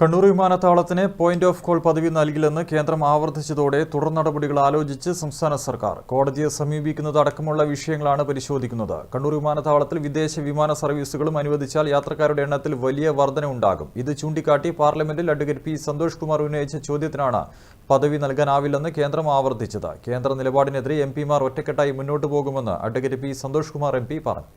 കണ്ണൂർ വിമാനത്താവളത്തിന് point of call പദവി നൽകില്ലെന്ന് കേന്ദ്രം ആവർത്തിച്ചതോടെ തുടർ നടപടികൾ ആലോചിച്ച് സംസ്ഥാന സർക്കാർ കോടതിയെ സമീപിക്കുന്നത് അടക്കമുള്ള വിഷയങ്ങളാണ് പരിശോധിക്കുന്നത്. കണ്ണൂർ വിമാനത്താവളത്തിൽ വിദേശ വിമാന സർവീസുകളും അനുവദിച്ചാൽ യാത്രക്കാരുടെ എണ്ണത്തിൽ വലിയ വർധനയുണ്ടാകും ഇത് ചൂണ്ടിക്കാട്ടി പാർലമെന്റിൽ അഡ്വക്കേറ്റ് പി സന്തോഷ് കുമാർ ഉന്നയിച്ച ചോദ്യത്തിനാണ് പദവി നൽകാനാവില്ലെന്ന് കേന്ദ്രം ആവർത്തിച്ചത്. കേന്ദ്ര നിലപാടിനെതിരെ എം പിമാർ ഒറ്റക്കെട്ടായി മുന്നോട്ടു പോകുമെന്ന് advocate P Santhosh Kumar M പറഞ്ഞു.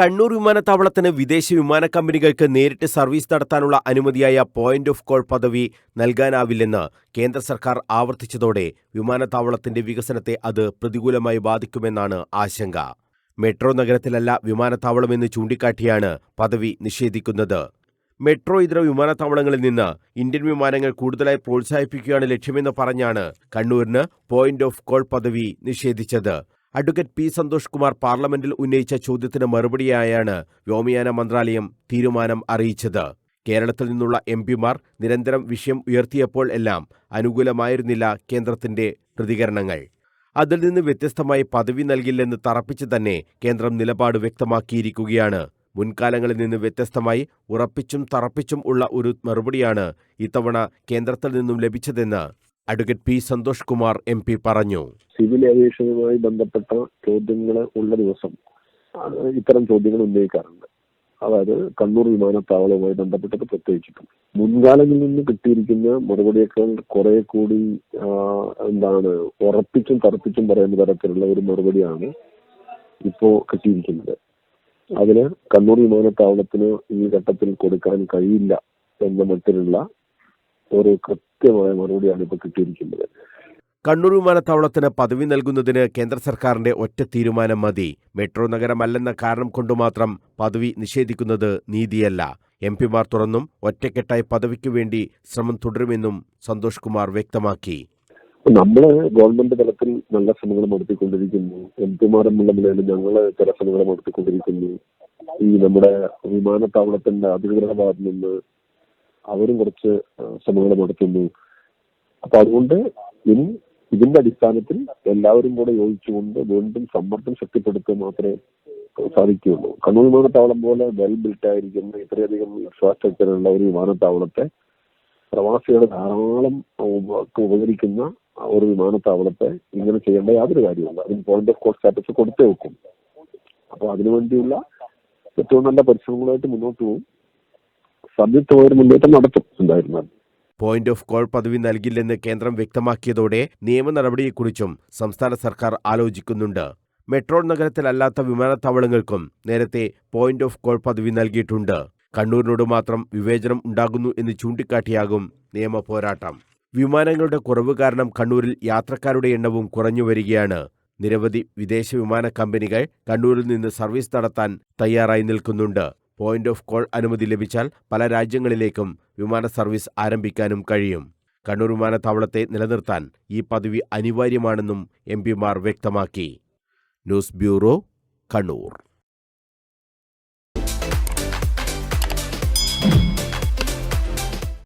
കണ്ണൂർ വിമാനത്താവളത്തിന് വിദേശ വിമാന കമ്പനികൾക്ക് നേരിട്ട് സർവീസ് നടത്താനുള്ള അനുമതിയായ പോയിന്റ് ഓഫ് കോൾ പദവി നൽകാനാവില്ലെന്ന് കേന്ദ്ര സർക്കാർ ആവർത്തിച്ചതോടെ വിമാനത്താവളത്തിന്റെ വികസനത്തെ അത് പ്രതികൂലമായി ബാധിക്കുമെന്നാണ് ആശങ്ക. മെട്രോ നഗരത്തിലല്ല വിമാനത്താവളമെന്ന് ചൂണ്ടിക്കാട്ടിയാണ് പദവി നിഷേധിക്കുന്നത്. മെട്രോ ഇതര വിമാനത്താവളങ്ങളിൽ നിന്ന് ഇന്ത്യൻ വിമാനങ്ങൾ കൂടുതലായി പ്രോത്സാഹിപ്പിക്കുകയാണ് ലക്ഷ്യമെന്ന് പറഞ്ഞാണ് കണ്ണൂരിന് പോയിന്റ് ഓഫ് കോൾ പദവി നിഷേധിച്ചത്. അഡ്വക്കേറ്റ് പി സന്തോഷ് കുമാർ പാർലമെന്റിൽ ഉന്നയിച്ച ചോദ്യത്തിന് മറുപടിയായാണ് വ്യോമയാന മന്ത്രാലയം തീരുമാനം അറിയിച്ചത്. കേരളത്തിൽ നിന്നുള്ള എം പിമാർ നിരന്തരം വിഷയം ഉയർത്തിയപ്പോൾ എല്ലാം അനുകൂലമായിരുന്നില്ല കേന്ദ്രത്തിന്റെ പ്രതികരണങ്ങൾ. അതിൽ നിന്ന് വ്യത്യസ്തമായി പദവി നൽകില്ലെന്ന് തറപ്പിച്ച് തന്നെ കേന്ദ്രം നിലപാട് വ്യക്തമാക്കിയിരിക്കുകയാണ്. മുൻകാലങ്ങളിൽ നിന്ന് വ്യത്യസ്തമായി ഉറപ്പിച്ചും തറപ്പിച്ചും ഉള്ള ഒരു മറുപടിയാണ് ഇത്തവണ കേന്ദ്രത്തിൽ നിന്നും ലഭിച്ചതെന്ന് advocate P Santhosh Kumar M P പറഞ്ഞു. സിവിൽ ഏവിയേഷനുമായി ബന്ധപ്പെട്ട ചോദ്യങ്ങൾ ഉള്ള ദിവസം ഇത്തരം ചോദ്യങ്ങൾ ഉന്നയിക്കാറുണ്ട്. അതായത് കണ്ണൂർ വിമാനത്താവളവുമായി ബന്ധപ്പെട്ടത് പ്രത്യേകിച്ചിട്ടും. മുൻകാലങ്ങളിൽ നിന്ന് കിട്ടിയിരിക്കുന്ന മറുപടിയേക്കാൾ കുറെ കൂടി എന്താണ് ഉറപ്പിച്ചും തറപ്പിച്ചും പറയുന്ന തരത്തിലുള്ള ഒരു മറുപടിയാണ് ഇപ്പോ കിട്ടിയിരിക്കുന്നത്. അതിന് കണ്ണൂർ വിമാനത്താവളത്തിന് ഈ ഘട്ടത്തിൽ കൊടുക്കാൻ കഴിയില്ല എന്ന മട്ടിലുള്ള ഒരു കൃത്യമായ മറുപടിയാണ് ഇപ്പൊ കിട്ടിയിരിക്കുന്നത്. കണ്ണൂർ വിമാനത്താവളത്തിന് പദവി നൽകുന്നതിന് കേന്ദ്ര സർക്കാരിന്റെ ഒറ്റ തീരുമാനം മതി. മെട്രോ നഗരമല്ലെന്ന കാരണം കൊണ്ടു മാത്രം പദവി നിഷേധിക്കുന്നത് നീതിയല്ല. എം പിമാർ തുറന്നും ഒറ്റക്കെട്ടായി പദവിക്ക് വേണ്ടി ശ്രമം തുടരുമെന്നും സന്തോഷ് കുമാർ വ്യക്തമാക്കി. നമ്മൾ ഗവൺമെന്റ് തലത്തിൽ നല്ല ശ്രമങ്ങൾ നടത്തിക്കൊണ്ടിരിക്കുന്നു. എം പിമാരെന്നുള്ള നിലയിൽ ഞങ്ങൾ ചില ശ്രമങ്ങൾ നടത്തിക്കൊണ്ടിരിക്കുന്നു. ഈ നമ്മുടെ വിമാനത്താവളത്തിന്റെ അധികൃതരുടെ ഭാഗത്ത് നിന്ന് അവരും കുറച്ച് ശ്രമങ്ങൾ നടത്തുന്നു. അപ്പൊ അതുകൊണ്ട് ഇനി ഇതിന്റെ അടിസ്ഥാനത്തിൽ എല്ലാവരും കൂടെ യോജിച്ചുകൊണ്ട് വീണ്ടും സമ്മർദ്ദം ശക്തിപ്പെടുത്തുക മാത്രമേ സാധിക്കുകയുള്ളൂ. കണ്ണൂർ വിമാനത്താവളം പോലെ വെൽ ബിൽറ്റ് ആയിരിക്കുന്ന ഇത്രയധികം ഇൻഫ്രാസ്ട്രക്ചറുള്ള ഒരു വിമാനത്താവളത്തെ പ്രവാസികൾ ധാരാളം ഉപ- ഉപകരിക്കുന്ന ഒരു വിമാനത്താവളത്തെ ഇങ്ങനെ ചെയ്യേണ്ട യാതൊരു കാര്യമില്ല അതിന് പോയിന്റ് ഓഫ് കോൾ സ്റ്റാറ്റസ് കൊടുത്തേ വെക്കും. അപ്പൊ അതിനുവേണ്ടിയുള്ള ഏറ്റവും നല്ല പരിശ്രമങ്ങളായിട്ട് മുന്നോട്ട് പോകും. സംയുക്തമായൊരു മുന്നേറ്റം നടത്തും പോയിന്റ് ഓഫ് കോൾ പദവി നൽകില്ലെന്ന് കേന്ദ്രം വ്യക്തമാക്കിയതോടെ നിയമ നടപടിയെക്കുറിച്ചും സംസ്ഥാന സർക്കാർ ആലോചിക്കുന്നുണ്ട്. മെട്രോ നഗരത്തിലല്ലാത്ത വിമാനത്താവളങ്ങൾക്കും നേരത്തെ പോയിന്റ് ഓഫ് കോൾ പദവി നൽകിയിട്ടുണ്ട്. കണ്ണൂരിനോട് മാത്രം വിവേചനം ഉണ്ടാകുന്നു എന്ന് ചൂണ്ടിക്കാട്ടിയാകും നിയമ പോരാട്ടം. വിമാനങ്ങളുടെ കുറവ് കാരണം കണ്ണൂരിൽ യാത്രക്കാരുടെ എണ്ണവും കുറഞ്ഞു വരികയാണ്. നിരവധി വിദേശ വിമാന കമ്പനികൾ കണ്ണൂരിൽ നിന്ന് സർവീസ് നടത്താൻ തയ്യാറായി നിൽക്കുന്നുണ്ട്. പോയിന്റ് ഓഫ് കോൾ അനുമതി ലഭിച്ചാൽ പല രാജ്യങ്ങളിലേക്കും വിമാന സർവീസ് ആരംഭിക്കാനും കഴിയും. കണ്ണൂർ വിമാനത്താവളത്തെ നിലനിർത്താൻ ഈ പദവി അനിവാര്യമാണെന്നും എം പിമാർ വ്യക്തമാക്കി. News bureau Kannur.